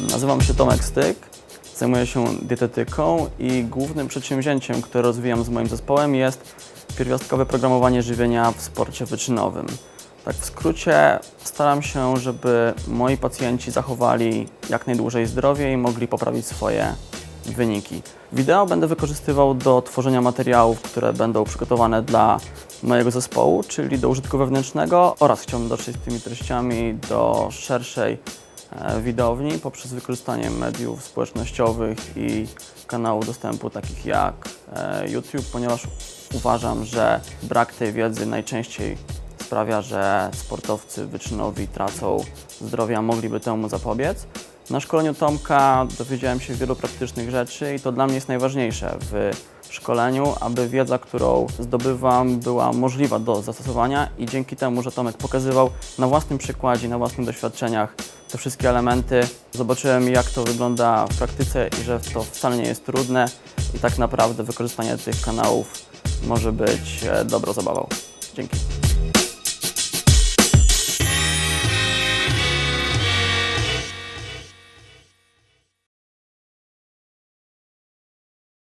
Nazywam się Tomek Styk, zajmuję się dietetyką i głównym przedsięwzięciem, które rozwijam z moim zespołem jest pierwiastkowe programowanie żywienia w sporcie wyczynowym. Tak w skrócie staram się, żeby moi pacjenci zachowali jak najdłużej zdrowie i mogli poprawić swoje wyniki. Wideo będę wykorzystywał do tworzenia materiałów, które będą przygotowane dla mojego zespołu, czyli do użytku wewnętrznego oraz chciałbym dotrzeć z tymi treściami do szerszej widowni poprzez wykorzystanie mediów społecznościowych i kanałów dostępu takich jak e, YouTube, ponieważ uważam, że brak tej wiedzy najczęściej sprawia, że sportowcy wyczynowi tracą zdrowie, a mogliby temu zapobiec. Na szkoleniu Tomka dowiedziałem się wielu praktycznych rzeczy i to dla mnie jest najważniejsze w szkoleniu, aby wiedza, którą zdobywam, była możliwa do zastosowania i dzięki temu, że Tomek pokazywał na własnym przykładzie, na własnych doświadczeniach te wszystkie elementy, zobaczyłem jak to wygląda w praktyce i że to wcale nie jest trudne i tak naprawdę wykorzystanie tych kanałów może być e, dobrą zabawą. Dzięki.